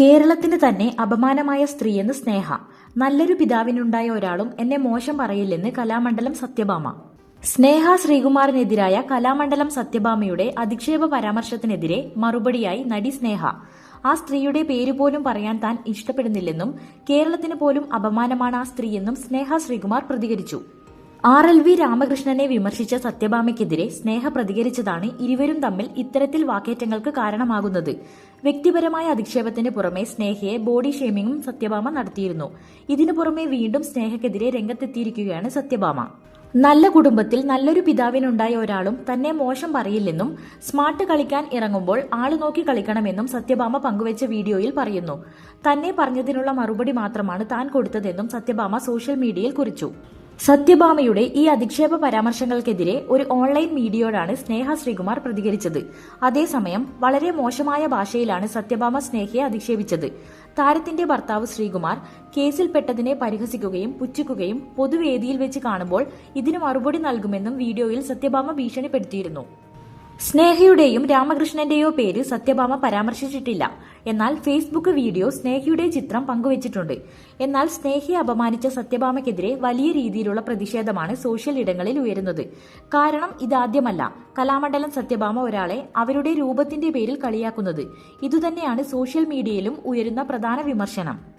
കേരളത്തിന് തന്നെ അപമാനമായ സ്ത്രീയെന്ന് സ്നേഹ. നല്ലൊരു പിതാവിനുണ്ടായ ഒരാളും എന്നെ മോശം പറയില്ലെന്ന് കലാമണ്ഡലം സത്യഭാമ. സ്നേഹ ശ്രീകുമാറിനെതിരായ കലാമണ്ഡലം സത്യഭാമയുടെ അധിക്ഷേപ പരാമർശത്തിനെതിരെ മറുപടിയായി നടി സ്നേഹ. ആ സ്ത്രീയുടെ പേര് പോലും പറയാൻ താൻ ഇഷ്ടപ്പെടുന്നില്ലെന്നും കേരളത്തിന് പോലും അപമാനമാണ് ആ സ്ത്രീയെന്നും സ്നേഹ ശ്രീകുമാർ പ്രതികരിച്ചു. ആർ എൽ വി രാമകൃഷ്ണനെ വിമർശിച്ച സത്യഭാമയ്ക്കെതിരെ സ്നേഹ പ്രതികരിച്ചതാണ് ഇരുവരും തമ്മിൽ ഇത്തരത്തിൽ വാക്കേറ്റങ്ങൾക്ക് കാരണമാകുന്നത്. വ്യക്തിപരമായ അധിക്ഷേപത്തിന് പുറമെ സ്നേഹയെ ബോഡി ഷേമിംഗും സത്യഭാമ നടത്തിയിരുന്നു. ഇതിനു പുറമെ വീണ്ടും സ്നേഹക്കെതിരെ രംഗത്തെത്തിയിരിക്കുകയാണ് സത്യഭാമ. നല്ല കുടുംബത്തിൽ നല്ലൊരു പിതാവിനുണ്ടായ ഒരാളും തന്നെ മോശം പറയില്ലെന്നും സ്മാർട്ട് കളിക്കാൻ ഇറങ്ങുമ്പോൾ ആൾ നോക്കി കളിക്കണമെന്നും സത്യഭാമ പങ്കുവച്ച വീഡിയോയിൽ പറയുന്നു. തന്നെ പറഞ്ഞതിനുള്ള മറുപടി മാത്രമാണ് താൻ കൊടുത്തതെന്നും സത്യഭാമ സോഷ്യൽ മീഡിയയിൽ കുറിച്ചു. സത്യഭാമയുടെ ഈ അധിക്ഷേപ പരാമർശങ്ങൾക്കെതിരെ ഒരു ഓൺലൈൻ മീഡിയയോടാണ് സ്നേഹ ശ്രീകുമാർ പ്രതികരിച്ചത്. അതേസമയം വളരെ മോശമായ ഭാഷയിലാണ് സത്യഭാമ സ്നേഹയെ അധിക്ഷേപിച്ചത്. താരത്തിന്റെ ഭർത്താവ് ശ്രീകുമാർ കേസിൽപ്പെട്ടതിനെ പരിഹസിക്കുകയും പുച്ഛിക്കുകയും പൊതുവേദിയിൽ വെച്ച് കാണുമ്പോൾ ഇതിന് മറുപടി നൽകുമെന്നും വീഡിയോയിൽ സത്യഭാമ ഭീഷണിപ്പെടുത്തിയിരുന്നു. സ്നേഹയുടെയും രാമകൃഷ്ണന്റെയോ പേര് സത്യഭാമ പരാമർശിച്ചിട്ടില്ല. എന്നാൽ ഫേസ്ബുക്ക് വീഡിയോ സ്നേഹയുടെ ചിത്രം പങ്കുവച്ചിട്ടുണ്ട്. എന്നാൽ സ്നേഹയെ അപമാനിച്ച സത്യഭാമയ്ക്കെതിരെ വലിയ രീതിയിലുള്ള പ്രതിഷേധമാണ് സോഷ്യൽ ഇടങ്ങളിൽ ഉയരുന്നത്. കാരണം ഇതാദ്യമല്ല കലാമണ്ഡലം സത്യഭാമ ഒരാളെ അവരുടെ രൂപത്തിന്റെ പേരിൽ കളിയാക്കുന്നത്. ഇതുതന്നെയാണ് സോഷ്യൽ മീഡിയയിലും ഉയരുന്ന പ്രധാന വിമർശനം.